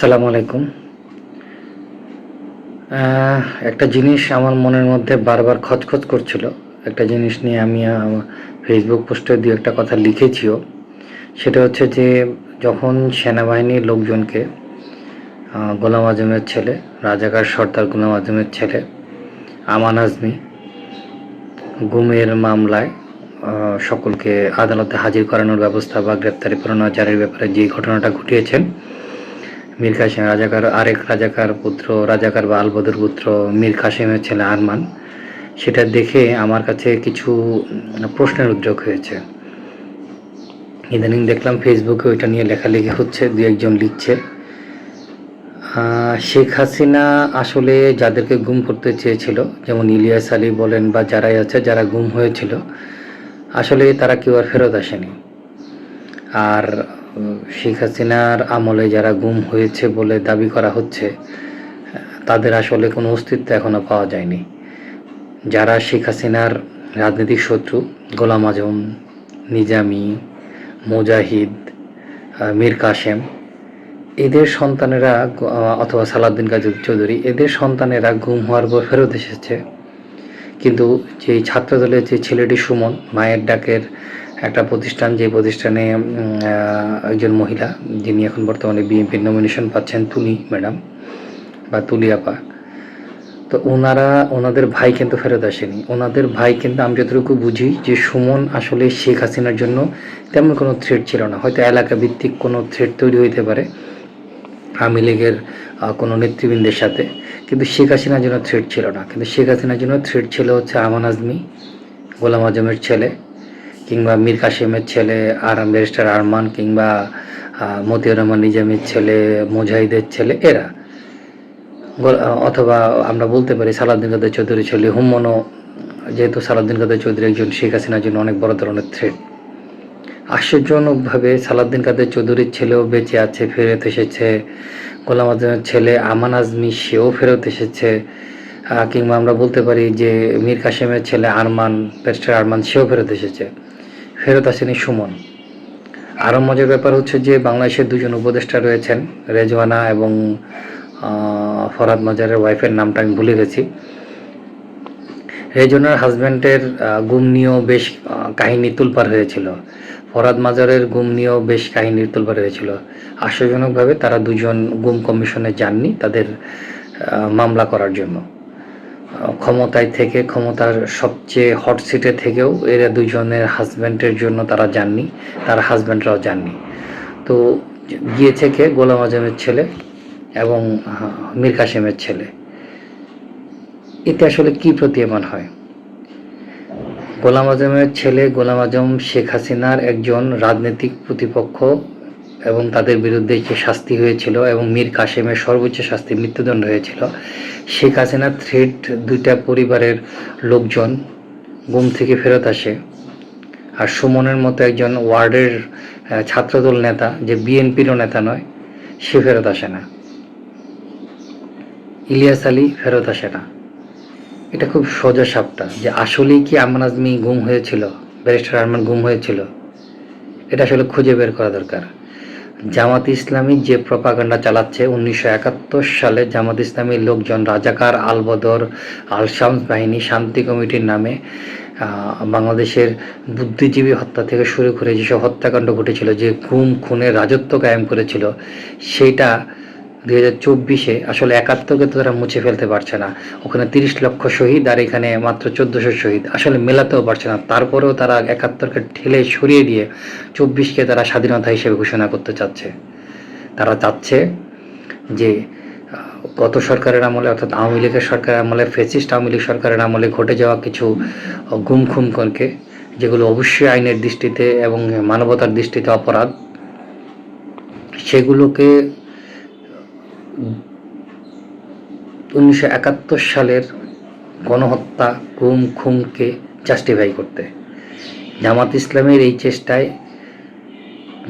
আসসালামু আলাইকুম। একটা জিনিস আমার মনের মধ্যে বারবার খচখচ করছিল। একটা জিনিস নিয়ে আমি ফেসবুক পোস্টে দু একটা কথা লিখেছিও। সেটা হচ্ছে যে, যখন সেনাবাহিনীর লোকজনকে গোলাম আজমের ছেলে, রাজাকার সর্দার গোলাম আজমের ছেলে, আমান আজমি, গুমের মামলায় সকলকে আদালতে হাজির করানোর ব্যবস্থা বা গ্রেপ্তারি পরোয়ানা জারির ব্যাপারে যে ঘটনাটা ঘটিয়েছেন মীর কাসিম রাজাকার, আরেক রাজাকার পুত্র, রাজাকার বা আলবদর পুত্র মীর কাসিমের ছেলে আরমান। সেটা দেখে আমার কাছে কিছু প্রশ্নের উদ্যোগ হয়েছে। ইদানিং দেখলাম ফেসবুকে ওইটা নিয়ে লেখালেখি হচ্ছে দু একজন লিখছে। শেখ হাসিনা আসলে যাদেরকে গুম করতে চেয়েছিল, যেমন ইলিয়াস আলী বলেন বা যারাই আছে, যারা গুম হয়েছিল, আসলে তারা কেউ আর ফেরত আসেনি। আর শেখ হাসিনার আমলে যারা গুম হয়েছে বলে দাবি করা হচ্ছে, তাদের আসলে কোনো অস্তিত্ব এখনও পাওয়া যায়নি। যারা শেখ হাসিনার রাজনৈতিক শত্রু, গোলাম আজম, নিজামি, মুজাহিদ মীর কাসেম, এদের সন্তানেরা, অথবা সালাউদ্দিন কাজী চৌধুরী, এদের সন্তানেরা গুম হওয়ার পর ফেরত এসেছে। কিন্তু যে ছাত্রদলের যে ছেলেটি সুমন, মায়ের ডাকের একটা প্রতিষ্ঠান, যে প্রতিষ্ঠানে একজন মহিলা, যিনি এখন বর্তমানে বিএনপির নমিনেশন পাচ্ছেন, তুলি ম্যাডাম বা তুলি আপা। তো ওনারা, ওনাদের ভাই কিন্তু ফেরত আসেনি। ওনাদের ভাই কিন্তু, আমি যতটুকু বুঝি, যে সুমন আসলে শেখ হাসিনার জন্য তেমন কোনো থ্রেট ছিল না। হয়তো এলাকা ভিত্তিক কোনো থ্রেট তৈরি হইতে পারে, আওয়ামী লীগের কোনো নেতৃবৃন্দের সাথে। কিন্তু শেখ হাসিনার জন্য থ্রেট ছিল না। কিন্তু শেখ হাসিনার জন্য থ্রেট ছিল হচ্ছে আমান আজমি, গোলাম আজমের ছেলে। কিংবা মীর কাসিমের ছেলে আর ব্যারিস্টার আরমান কিংবা মতিউর রহমান নিজামের ছেলে, মুজাহিদের ছেলে, এরা। অথবা আমরা বলতে পারি সালাউদ্দিন কাদের চৌধুরী ছেলে হুম্মনও, যেহেতু সালাউদ্দিন কাদের চৌধুরী একজন শেখ হাসিনার জন্য অনেক বড় ধরনের থ্রেট আশ্চর্যজনকভাবে সালাউদ্দিন কাদের চৌধুরীর ছেলেও বেঁচে আছে, ফেরত এসেছে। গোলাম আজমের ছেলে আমান আজমি, সেও ফেরত এসেছে। কিংবা আমরা বলতে পারি যে মীর কাসেমের ছেলে আরমান, ব্যারিস্টার আরমান, সেও ফেরত এসেছে। ফেরত আসেনি সুমন। আরও মজার ব্যাপার হচ্ছে যে বাংলাদেশের দুজন উপদেষ্টা রয়েছেন, রেজওয়ানা এবং ফরাদ মাজারের ওয়াইফের নামটা আমি ভুলে গেছি। রেজওয়ানার হাজব্যান্ডের গুম নিয়েও বেশ কাহিনী তুলপার হয়েছিল। ফরাদ মাজারের গুম নিয়েও বেশ কাহিনীর তুলপার হয়েছিল। আশ্চর্যজনকভাবে তারা দুজন গুম কমিশনে যাননি তাদের মামলা করার জন্য। ক্ষমতায় থেকে, ক্ষমতার সবচেয়ে হট সিটে থেকেও এরা দুজনের হাজব্যান্ডের জন্য তারা যাননি তার হাজব্যান্ডরাও যাননি তো গিয়েছে কে? গোলাম আজমের ছেলে এবং মীর কাসেমের ছেলে। এতে আসলে কি প্রতীয়মান হয়? গোলাম আজমের ছেলে গোলাম আজম শেখ হাসিনার একজন রাজনৈতিক প্রতিপক্ষ এবং তাদের বিরুদ্ধে যে শাস্তি হয়েছিল এবং মীর কাসেমের সর্বোচ্চ শাস্তি মৃত্যুদণ্ড হয়েছিল, শেখ হাসিনার থ্রেট দুইটা পরিবারের লোকজন গুম থেকে ফেরত আসে। আর সুমনের মতো একজন ওয়ার্ডের ছাত্রদল নেতা, যে বিএনপিরও নেতা নয়, সে ফেরত আসে না। ইলিয়াস আলী ফেরত আসে না। এটা খুব সোজা সাপটা যে আসলেই কি আমান আজমি গুম হয়েছিল, ব্যারিস্টার আরমান গুম হয়েছিল? এটা আসলে খুঁজে বের করা দরকার। জামাত ইসলামী যে প্রপাগান্ডা চালাচ্ছে, উনিশশো একাত্তর সালে জামাত ইসলামীর লোকজন রাজাকার আলবদর আল শামস বাহিনী শান্তি কমিটির নামে বাংলাদেশের বুদ্ধিজীবী হত্যা থেকে শুরু করে যেসব হত্যাকাণ্ড ঘটেছিল, যে ঘুম খুনের রাজত্ব কায়েম করেছিল, সেইটা দুই হাজার চব্বিশে আসলে একাত্তরকে তো তারা মুছে ফেলতে পারছে না। ওখানে তিরিশ লক্ষ শহীদ আর এখানে মাত্র চোদ্দশো শহীদ। আসলে মেলাতেও পারছে না। তারপরেও তারা একাত্তরকে ঠেলে সরিয়ে দিয়ে চব্বিশকে তারা স্বাধীনতা হিসেবে ঘোষণা করতে চাচ্ছে। তারা চাচ্ছে যে গত সরকারের আমলে অর্থাৎ আওয়ামী লীগের সরকারের আমলে ফেসিস্ট আওয়ামী লীগ সরকারের আমলে ঘটে যাওয়া কিছু আহ, গুম খুম করকে যেগুলো অবশ্যই আইনের দৃষ্টিতে এবং মানবতার দৃষ্টিতে অপরাধ সেগুলোকে উনিশশো একাত্তর সালের গণহত্যা, গুম খুমকে জাস্টিফাই করতে। জামাত ইসলামের এই চেষ্টায়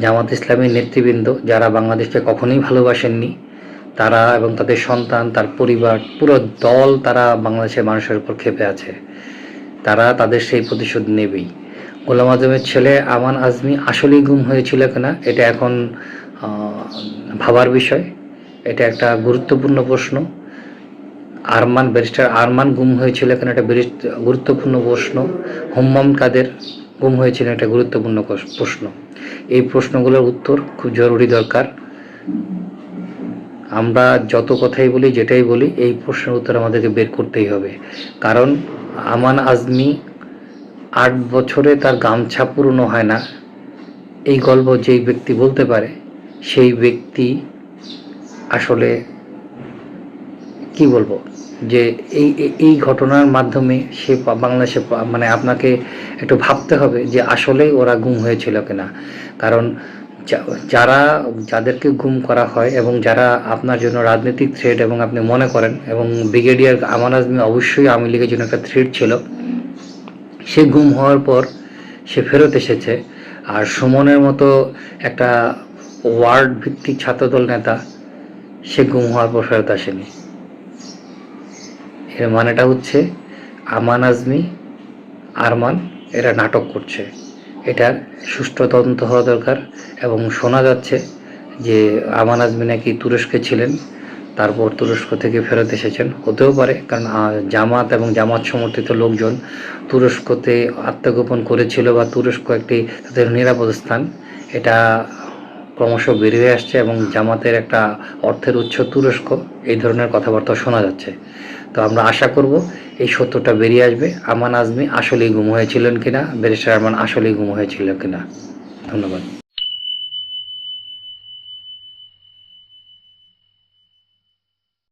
জামাত ইসলামের নেতৃবৃন্দ যারা বাংলাদেশকে কখনোই ভালোবাসেননি, তারা এবং তাদের সন্তান, তার পরিবার, পুরো দল তারা বাংলাদেশের মানুষের উপর ক্ষেপে আছে। তারা তাদের সেই প্রতিশোধ নেবেই। গোলাম আজমের ছেলে আমান আজমি আসলেই গুম হয়েছিল কিনা, এটা এখন ভাবার বিষয়। এটা একটা গুরুত্বপূর্ণ প্রশ্ন। আরমান, ব্যারিস্টার আরমান গুম হয়েছিল এখানে একটা গুরুত্বপূর্ণ প্রশ্ন। হুম্মাম কাদের গুম হয়েছিল একটা গুরুত্বপূর্ণ প্রশ্ন। এই প্রশ্নগুলোর উত্তর খুব জরুরি দরকার। আমরা যত কথাই বলি, যেটাই বলি, এই প্রশ্নের উত্তর আমাদেরকে বের করতেই হবে। কারণ আমান আজমি আট বছরে তার গামছা পুরনো হয় না। এই গল্প যেই ব্যক্তি বলতে পারে, সেই ব্যক্তি আসলে কি বলব? যে এই, এই- ঘটনার মাধ্যমে সে বাংলাদেশে মানে আপনাকে একটু ভাবতে হবে যে আসলে ওরা গুম হয়েছিল কিনা। কারণ যারা, যাদেরকে গুম করা হয় এবং যারা আপনার জন্য রাজনৈতিক থ্রেড এবং আপনি মনে করেন এবং ব্রিগেডিয়ার আমান আজমি অবশ্যই আওয়ামী লীগের জন্য একটা থ্রেড ছিল, সে গুম হওয়ার পর সে ফেরত এসেছে। আর সুমনের মতো একটা ওয়ার্ড ভিত্তিক ছাত্রদল নেতা সে গুম হওয়ার পর ফেরত আসেনি। এর মানেটা হচ্ছে আমান আজমি, আরমান, এরা নাটক করছে। এটার সুষ্ঠু তদন্ত হওয়া দরকার এবং শোনা যাচ্ছে যে আমান আজমি নাকি তুরস্কে ছিলেন, তারপর তুরস্ক থেকে ফেরত এসেছেন। হতেও পারে, কারণ জামাত এবং জামাত সমর্থিত লোকজন তুরস্কতে আত্মগোপন করেছিল বা তুরস্ক একটি তাদের নিরাপদ স্থান। এটা ক্রমশ বেড়ে আসছে এবং জামাতের একটা অর্থের উৎস তুরস্ক। এই ধরনের কথাবার্তা শোনা যাচ্ছে। তো আমরা আশা করব এই সত্যটা বেরিয়ে আসবে। আমান আজমি আসলেই গুম হয়েছিলেন কিনা? ব্যারিস্টার আমান আসলেই গুম হয়েছিল কিনা? ধন্যবাদ।